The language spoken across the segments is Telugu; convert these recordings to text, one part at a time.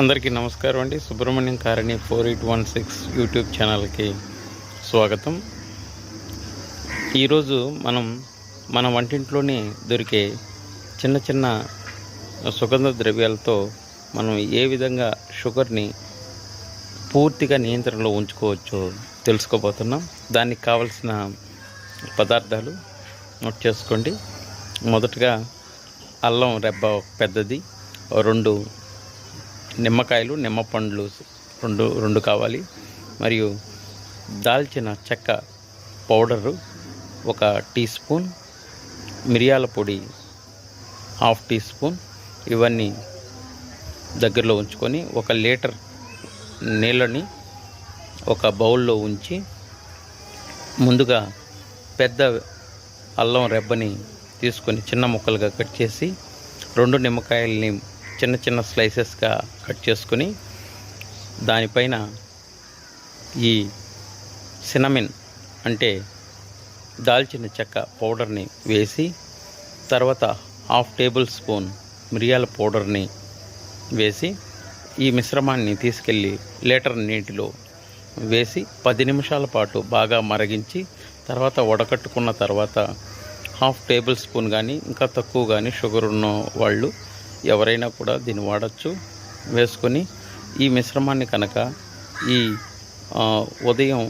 అందరికీ నమస్కారం అండి. Subrahmanyam కారణి four eight one six YouTube ఛానల్కి స్వాగతం. ఈరోజు మనం మన వంటింట్లోనే దొరికే చిన్న చిన్న సుగంధ ద్రవ్యాలతో మనం ఏ విధంగా షుగర్ని పూర్తిగా నియంత్రణలో ఉంచుకోవచ్చో తెలుసుకోబోతున్నాం. దానికి కావలసిన పదార్థాలు నోట్ చేసుకోండి. మొదటగా అల్లం రెబ్బ ఒక పెద్దది రెండు నిమ్మకాయలు నిమ్మ పండ్లు రెండు రెండు కావాలి. మరియు దాల్చిన చెక్క పౌడరు ఒక టీ స్పూన్ మిరియాల పొడి హాఫ్ టీ స్పూన్ ఇవన్నీ దగ్గరలో ఉంచుకొని ఒక లీటర్ నీళ్ళని ఒక బౌల్లో ఉంచి ముందుగా పెద్ద అల్లం రెబ్బని తీసుకొని చిన్న ముక్కలుగా కట్ చేసి రెండు నిమ్మకాయల్ని చిన్న చిన్న స్లైసెస్గా కట్ చేసుకొని దానిపైన ఈ సినమిన్ అంటే దాల్చిన చెక్క పౌడర్ని వేసి తర్వాత హాఫ్ టేబుల్ స్పూన్ మిరియాల పౌడర్ని వేసి ఈ మిశ్రమాన్ని తీసుకెళ్ళి లీటర్ నీటిలో వేసి పది నిమిషాల పాటు బాగా మరిగించి తర్వాత వడకట్టుకున్న తర్వాత హాఫ్ టేబుల్ స్పూన్ కానీ ఇంకా తక్కువ కానీ షుగర్ ఉన్న వాళ్ళు ఎవరైనా కూడా దీన్ని వాడచ్చు. వేసుకొని ఈ మిశ్రమాన్ని కనుక ఈ ఉదయం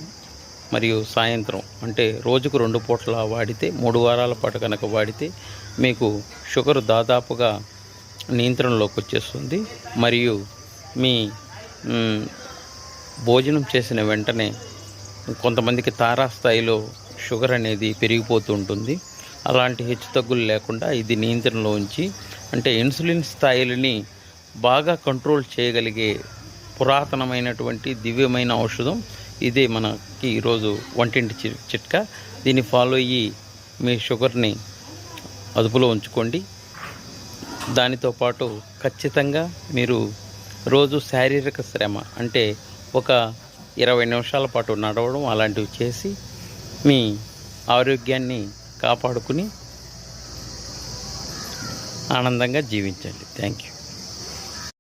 మరియు సాయంత్రం అంటే రోజుకు రెండు పూట్ల వాడితే మూడు వారాల పాటు కనుక వాడితే మీకు షుగర్ దాదాపుగా నియంత్రణలోకి వచ్చేస్తుంది. మరియు మీ భోజనం చేసిన వెంటనే కొంతమందికి తారాస్థాయిలో షుగర్ అనేది పెరిగిపోతూ ఉంటుంది. అలాంటి హెచ్చుతగ్గులు లేకుండా ఇది నియంత్రణలో ఉంచి అంటే ఇన్సులిన్ స్థాయిలని బాగా కంట్రోల్ చేయగలిగే పురాతనమైనటువంటి దివ్యమైన ఔషధం ఇదే మనకి ఈరోజు వంటింటి చిట్కా. దీన్ని ఫాలో అయ్యి మీ షుగర్ని అదుపులో ఉంచుకోండి. దానితో పాటు ఖచ్చితంగా మీరు రోజు శారీరక శ్రమ అంటే ఒక ఇరవై నిమిషాల పాటు నడవడం అలాంటివి చేసి మీ ఆరోగ్యాన్ని కాపాడుకుని ఆనందంగా జీవించండి. Thank you